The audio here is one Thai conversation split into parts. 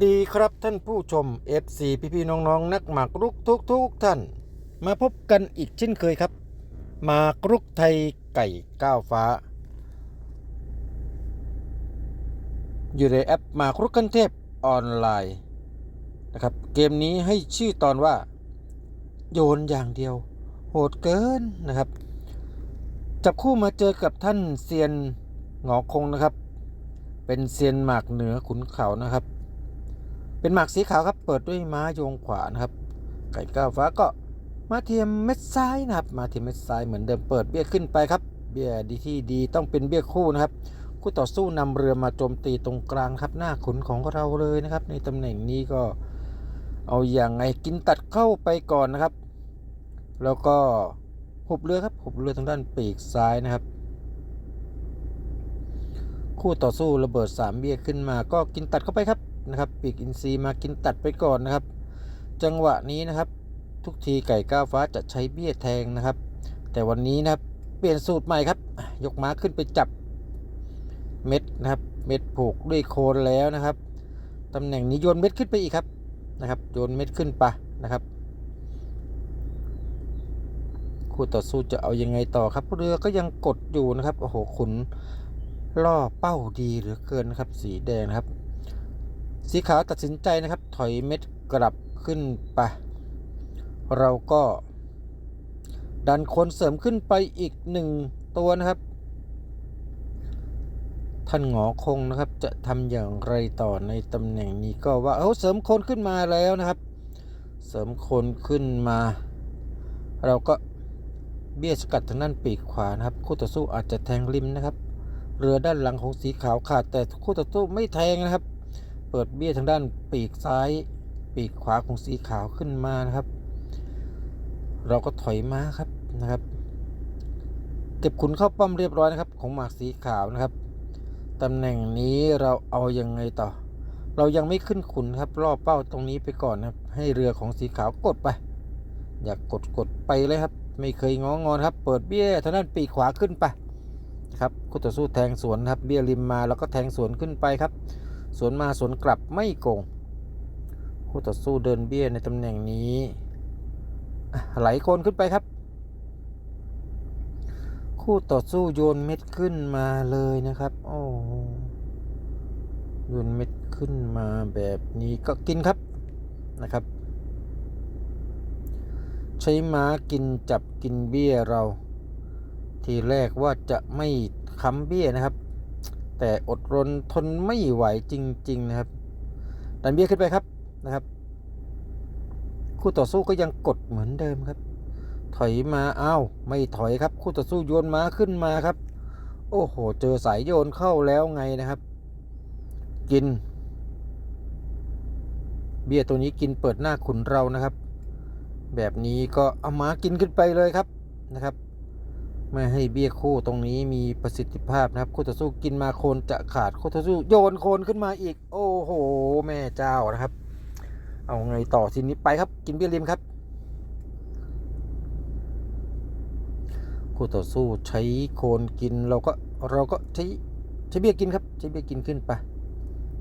ดีครับท่านผู้ชม FC พี่พี่ๆน้องๆนักหมากรุกทุกทุกท่าน มาพบกันอีกเช่นเคยครับหมากรุกไทยไก่ก้าวฟ้า อยู่ในแอปหมากรุกกันเทพออนไลน์นะครับเกมนี้ให้ชื่อตอนว่า โยนอย่างเดียว โหดเกินนะครับ จับคู่มาเจอกับท่านเซียนหงอคงนะครับ เป็นเซียนหมากเหนือขุนเขานะครับ เป็นหมากสีขาวครับ เปิดด้วยม้าโยงขวานะครับ ไก่ก้าวฟ้าก็มาเทียมเม็ดซ้ายนะครับ มาเทียมเม็ดซ้ายเหมือนเดิมเปิดเบี้ยขึ้นไปครับ เบี้ยดีที่ดีต้องเป็นเบี้ยคู่นะครับ คู่ต่อสู้นำเรือมาโจมตีตรงกลางครับหน้าขุนของเราเลยนะครับ ในตำแหน่งนี้ก็เอาอย่างไงกินตัดเข้าไปก่อนนะครับ แล้วก็หุบเรือครับหุบเรือทางด้านปีกซ้ายนะครับ คู่ต่อสู้ระเบิดสามเบี้ยขึ้นมา ก็กินตัดเข้าไปครับ นะครับ ปีกอินทรีมากินตัดไปก่อนนะครับ จังหวะนี้นะครับ ทุกทีไก่ก้าวฟ้าจะใช้เบี้ยแทงนะครับ แต่วันนี้นะครับเปลี่ยนสูตรใหม่ครับ ยกม้าขึ้นไปจับเม็ดนะครับ เม็ดผูกด้วยโคนแล้วนะครับตำแหน่งนี้โยนเม็ดขึ้นไปอีกครับนะครับ โยนเม็ดขึ้นไปนะครับคู่ต่อสู้จะเอายังไงต่อครับเรือก็ยังกดอยู่นะครับโอ้โหขุนล่อเป้าดีเหลือเกินนะครับ สีแดงนะครับ สีขาวตัดสินใจนะครับ ถอยเม็ดกลับขึ้นไป เราก็ดันคนเสริมขึ้นไปอีกหนึ่งตัวนะครับ ท่านหงอคงนะครับจะทำอย่างไรต่อในตำแหน่งนี้ก็ว่าเอาเสริมคนขึ้นมาแล้วนะครับ เสริมคนขึ้นมา เราก็เบี้ยสกัดทางด้านปีกขวานะครับ คู่ต่อสู้อาจจะแทงริมนะครับ เรือด้านหลังของสีขาวขาดแต่คู่ต่อสู้ไม่แทงนะครับ เปิดเบี้ยทางด้านปีกซ้าย ปีกขวาของสีขาวขึ้นมานะครับ เราก็ถอยม้าครับนะครับ เก็บขุนเข้าป้อมเรียบร้อยนะครับ ของหมากสีขาวนะครับตำแหน่งนี้เราเอายังไงต่อ เรายังไม่ขึ้นขุนครับรอบเป้าตรงนี้ไปก่อนนะครับ ให้เรือของสีขาวกดไป อยากกดกดไปเลยครับ ไม่เคยงองอนครับ เปิดเบี้ยทางด้านปีกขวาขึ้นไปครับคู่ต่อสู้แทงสวนครับ เบี้ยริมมาแล้วก็แทงสวนขึ้นไปครับ สวนมาสวนกลับไม่โกงคู่ต่อสู้เดินเบี้ยในตำแหน่งนี้ไหลโคนขึ้นไปครับ คู่ต่อสู้โยนเม็ดขึ้นมาเลยนะครับโอ้โหโยนเม็ดขึ้นมาแบบนี้ก็กินครับนะครับ ใช้ม้ากินจับกินเบี้ยเรา ทีแรกว่าจะไม่ค้ำเบี้ยนะครับ แต่อดรนทนไม่ไหวจริง ๆ นะครับ ดันเบี้ยขึ้นไปครับนะครับ คู่ต่อสู้ก็ยังกดเหมือนเดิมครับ ถอยมาอ้าวไม่ถอยครับ คู่ต่อสู้โยนม้าขึ้นมาครับ โอ้โห เจอสายโยนเข้าแล้วไงนะครับ กิน เบี้ยตัวนี้กินเปิดหน้าขุนเรานะครับ แบบนี้ก็เอาม้ากินขึ้นไปเลยครับนะครับ ไม่ให้เบี้ยคู่ตรงนี้มีประสิทธิภาพนะครับ คู่ต่อสู้กินมาโคนจะขาดคู่ต่อสู้โยนโคนขึ้นมาอีก โอ้โห แม่เจ้านะครับ เอาไงต่อทีนี้ไปครับ กินเบี้ยริมครับ คู่ต่อสู้ใช้โคนกินเราก็เราก็ใช้ใช้เบี้ยกินครับ ใช้เบี้ยกินขึ้นไป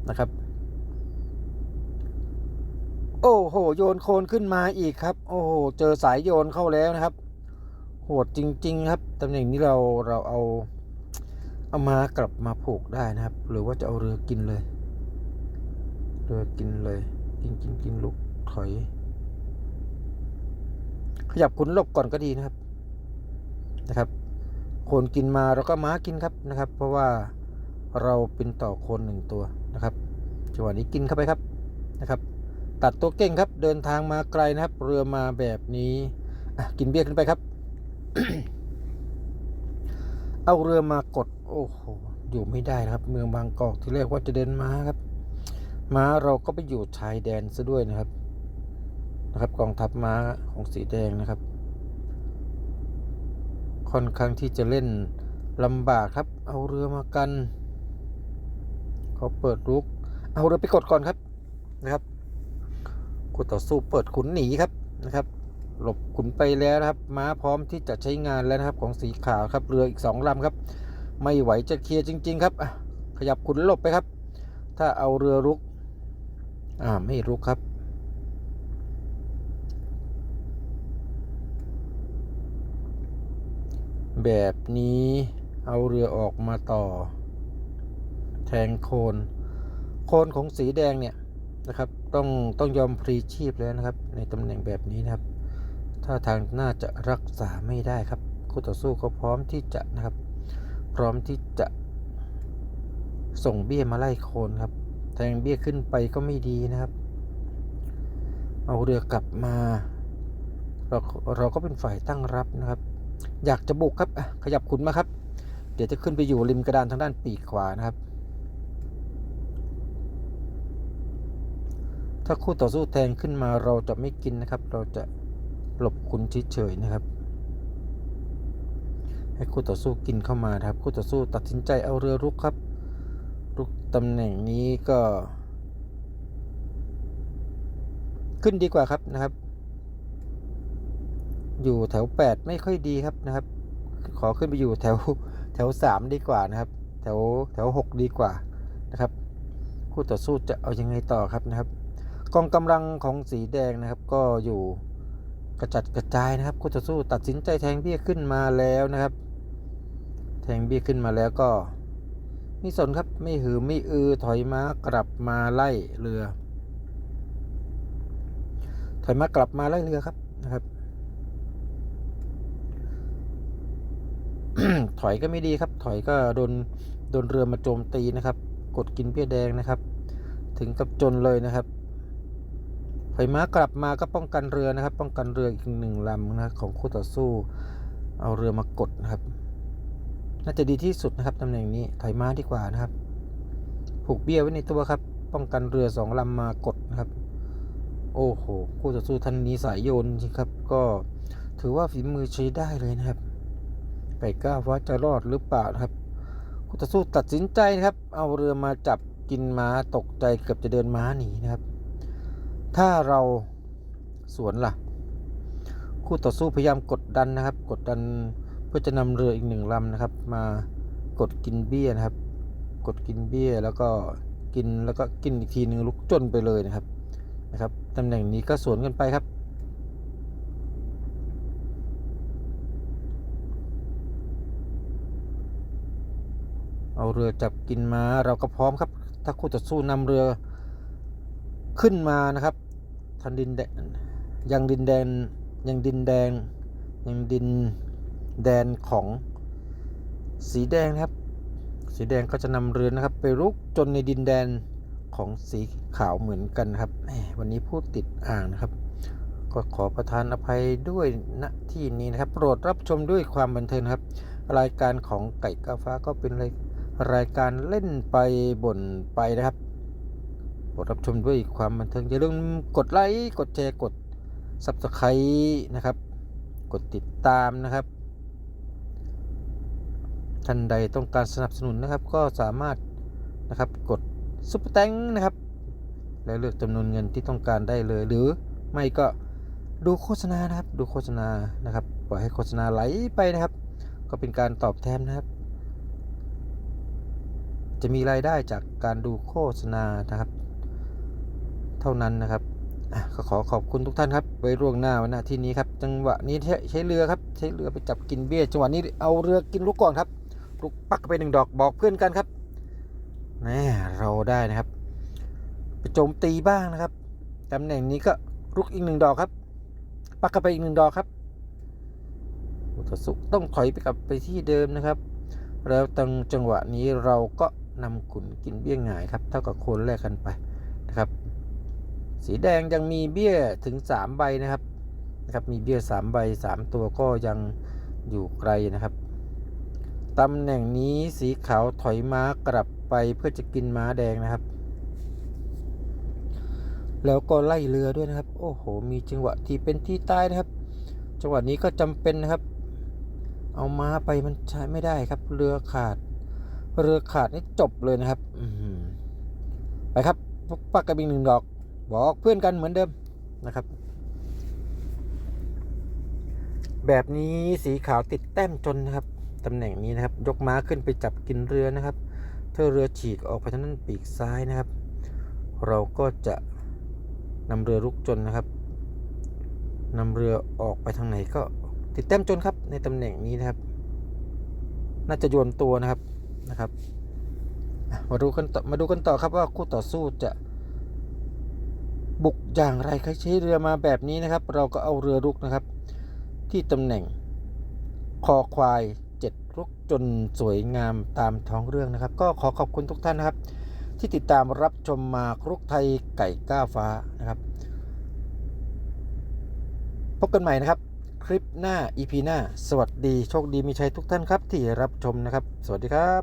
นะครับ โอ้โห โยนโคนขึ้นมาอีกครับ โอ้โห เจอสายโยนเข้าแล้วนะครับ โหดจริง ๆ ครับตำแหน่งนี้เราเราเอาเอามากลับมาผูกได้นะครับ หรือว่าจะเอาเรือกินเลย เรือกินเลยกินกินกินลุกถอย ขยับขุนลบก่อนก็ดีนะครับนะครับโคนกินมาเราก็ม้ากินครับนะครับ เพราะว่าเราเป็นต่อโคนหนึ่งตัวนะครับจังหวะนี้กินเข้าไปครับนะครับ ตัดตัวเก่งครับเดินทางมาไกลนะครับ เรือมาแบบนี้กินเบี้ยขึ้นไปครับ เอาเรือมากด โอ้โห อยู่ไม่ได้นะครับ เมืองบางกอกที่แรกว่าจะเดินม้าครับ ม้าเราก็ไปอยู่ชายแดนซะด้วยนะครับ นะครับ กองทัพม้าของสีแดงนะครับ ค่อนข้างที่จะเล่นลำบากครับ เอาเรือมากันเขาเปิดลุก เอาเรือไปกดก่อนครับนะครับคู่ต่อสู้เปิดขุนหนีครับนะครับ หลบขุนไปแล้วนะครับ ม้าพร้อมที่จะใช้งานแล้วนะครับของสีขาวครับเรืออีกสองลำครับ ไม่ไหวจะเคลียร์จริง ๆ ครับขยับขุนหลบไปครับ ถ้าเอาเรือรุกอ่าไม่รู้ครับแบบนี้เอาเรือออกมาต่อ แทงโคน โคนของสีแดงเนี่ยนะครับ ต้องต้องยอมพลีชีพแล้วนะครับ ในตำแหน่งแบบนี้นะครับ ถ้าทางน่าจะรักษาไม่ได้ครับคู่ต่อสู้ก็พร้อมที่จะนะครับ พร้อมที่จะส่งเบี้ยมาไล่โคนครับแทงเบี้ยขึ้นไปก็ไม่ดีนะครับ เอาเรือกลับมา เราเราก็เป็นฝ่ายตั้งรับนะครับ อยากจะบุกครับขยับขุนมาครับ เดี๋ยวจะขึ้นไปอยู่ริมกระดานทางด้านปีกขวานะครับ ถ้าคู่ต่อสู้แทงขึ้นมาเราจะไม่กินนะครับ เราจะ หลบคุณเฉยๆนะครับ ให้คู่ต่อสู้กินเข้ามาครับคู่ต่อสู้ตัดสินใจเอาเรือรุกครับรุกตำแหน่งนี้ก็ ขึ้นดีกว่าครับนะครับ อยู่แถว 8 ไม่ค่อยดีครับนะครับ ขอขึ้นไปอยู่แถวแถว 3 ดีกว่านะครับ แถวแถว 6 ดีกว่านะครับคู่ต่อสู้จะเอายังไงต่อครับนะครับ กองกำลังของสีแดงนะครับก็อยู่ กระจัดกระจายนะครับคู่ต่อสู้ตัดสินใจแทงเบี้ยขึ้นมาแล้วนะครับ แทงเบี้ยขึ้นมาแล้วก็ไม่สนครับไม่หือไม่อือถอยม้ากลับมาไล่เรือ ถอยม้ากลับมาไล่เรือครับนะครับ ถอยก็ไม่ดีครับ ถอยก็โดนโดนเรือมาโจมตีนะครับ กดกินเบี้ยแดงนะครับ ถึงกับจนเลยนะครับ ม้ากลับมาก็ป้องกันเรือนะครับ ป้องกันเรืออีกหนึ่งลำนะครับของคู่ต่อสู้ เอาเรือมากดนะครับ น่าจะดีที่สุดนะครับตำแหน่งนี้ถอยม้าดีกว่านะครับ ผูกเบี้ยไว้ในตัวครับ ป้องกันเรือสองลำมากดนะครับ โอ้โหคู่ต่อสู้ท่านนี้สายโยนจริงครับ ก็ถือว่าฝีมือใช้ได้เลยนะครับไก่ก้าวฟ้าจะรอดหรือเปล่าครับคู่ต่อสู้ตัดสินใจนะครับ เอาเรือมาจับกินม้าตกใจเกือบจะเดินม้าหนีนะครับ ถ้าเราสวนล่ะ คู่ต่อสู้พยายามกดดันนะครับ กดดันเพื่อจะนำเรืออีกหนึ่งลำนะครับ มากดกินเบี้ยนะครับ กดกินเบี้ยแล้วก็กินแล้วก็กินอีกทีหนึ่งลุกจนไปเลยนะครับนะครับตำแหน่งนี้ก็สวนกันไปครับเอาเรือจับกินมาเราก็พร้อมครับ ถ้าคู่ต่อสู้นำเรือ ขึ้นมานะครับทันดินแดนยังดินแดนยังดินแดงยังดินแดนของสีแดงนะครับ สีแดงก็จะนำเรือนะครับ ไปรุกจนในดินแดนของสีขาวเหมือนกันครับ วันนี้พูดติดอ่างนะครับ ก็ขอประทานอภัยด้วยณที่นี้นะครับ โปรดรับชมด้วยความบันเทิงครับ รายการของไก่กาฟ้าก็เป็นรายรายการเล่นไปบ่นไปนะครับ โปรดรับชมด้วยความบันเทิงอย่าลืมกดไลค์กดแชร์กด Subscribe นะครับ กดติดตามนะครับ ท่านใดต้องการสนับสนุนนะครับ ก็สามารถนะครับกดซุปเปอร์แตงนะครับ แล้วเลือกจำนวนเงินที่ต้องการได้เลย หรือไม่ก็ดูโฆษณานะครับ ดูโฆษณานะครับ ปล่อยให้โฆษณาไหลไปนะครับ ก็เป็นการตอบแทนนะครับ จะมีรายได้จากการดูโฆษณานะครับ เท่านั้นนะครับก็ขอขอบคุณทุกท่านครับไว้ร่วงหน้าวันหน้าที่นี้ครับจังหวะนี้ใช้ใชเรือครับใช้เรือไปจับกินเบี้ยจังหวะนี้เอาเรือกินลูกก่อนครับลูกปักไปหนึ่งดอกบอกเพื่อนกันครับแหมเราได้นะครับไปโจมตีบ้างนะครับตำแหน่งนี้ก็ลุกอีกหนึ่งดอกครับ ปักกันไปอีกหนึ่งดอกครับอุตสุต้องถอยไปกลับไปที่เดิมนะครับ แล้วตังจังหวะนี้เราก็นำขุนกินเบี้ยหงายครับ เท่ากับโคนแรกกันไปนะครับ สีแดงยังมีเบี้ยถึง 3 ใบนะครับนะครับ มีเบี้ย 3 ใบ 3 ตัวก็ยังอยู่ไกลนะครับตำแหน่งนี้สีขาวถอยม้ากลับไปเพื่อจะกินม้าแดงนะครับ แล้วก็ไล่เรือด้วยนะครับ โอ้โห มีจังหวะที่เป็นที่ตายนะครับ จังหวะนี้ก็จำเป็นนะครับ เอาม้าไปมันใช้ไม่ได้ครับ เรือขาด เรือขาดนี่จบเลยนะครับไปครับปักกระบิงหนึ่งดอก บอกเพื่อนกันเหมือนเดิมนะครับ แบบนี้สีขาวติดแต้มจนนะครับตำแหน่งนี้นะครับ ยกม้าขึ้นไปจับกินเรือนะครับ ถ้าเรือฉีกออกไปทางด้านปีกซ้ายนะครับ เราก็จะนำเรือรุกจนนะครับนำเรือออกไปทางไหนก็ติดแต้มจนครับ ในตำแหน่งนี้นะครับ น่าจะโยนตัวนะครับนะครับ มาดูกันต่อมาดูกันต่อครับว่าคู่ต่อสู้จะ บุกอย่างไรใครใช้เรือมาแบบนี้นะครับ เราก็เอาเรือรุกนะครับ ที่ตำแหน่งคอควายเจ็ดรุกจนสวยงามตามท้องเรื่องนะครับ ก็ขอขอบคุณทุกท่านนะครับ ที่ติดตามรับชมมากรุกไทยไก่ก้าวฟ้านะครับ พบกันใหม่นะครับ คลิปหน้า EP หน้า สวัสดีโชคดีมีชัยทุกท่านครับ ที่รับชมนะครับ สวัสดีครับ